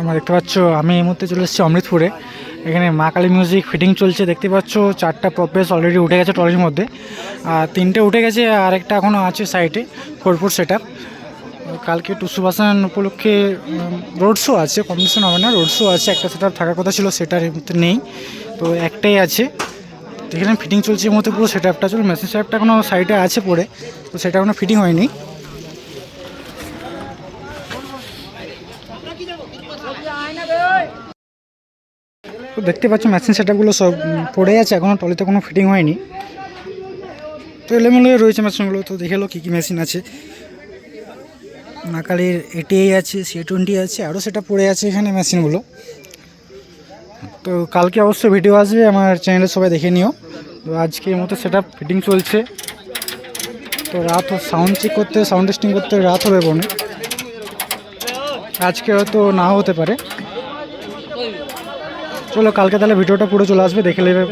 আমরা দেখতে পাচ্ছ, আমি এই মুহূর্তে চলে এসেছি অমৃতপুরে। এখানে মা কালী মিউজিক ফিটিং চলছে, দেখতে পাচ্ছ, চারটা প্রপেস অলরেডি উঠে গেছে ট্রলির মধ্যে। আর তিনটে উঠে গেছে, আর একটা এখনও আছে সাইডে ফোরফোর সেট কালকে টুসু বাসান উপলক্ষে রোড শো আছে কম্পিটিশন হবে না রোড শো আছে, একটা সেট থাকার কথা ছিল সেটার নেই। তো একটাই আছে। এখানে ফিটিং চলছে এই মুহূর্তে পুরো সেট আপটা চলছে মেশিন সেট আপটা এখনও সাইডে আছে পড়ে, তো সেটা এখনও ফিটিং হয়নি। তো দেখতে পাচ্ছ মেশিন সেটআপগুলো সব পড়ে আছে এখনও টলিতে কোনো ফিটিং হয়নি। তো এলোমেলো রয়েছে মেশিনগুলো তো দেখে এলো কী কী মেশিন আছে। নাকালের এটিআই আছে সি টোয়েন্টি আছে আরও সেটা পড়ে আছে এখানে মেশিনগুলো তো কালকে অবশ্যই ভিডিও আসবে, আমার চ্যানেলে সবাই দেখে নিও। তো আজকে মতো সেটা ফিটিং চলছে। তো রাত সাউন্ড চেক করতে সাউন্ড টেস্টিং করতে রাত হবে বনে। আজকে হয়তো না হতে পারে। চলো কালকে তাহলে ভিডিওটা পুরো চলে আসবে দেখে নেবে।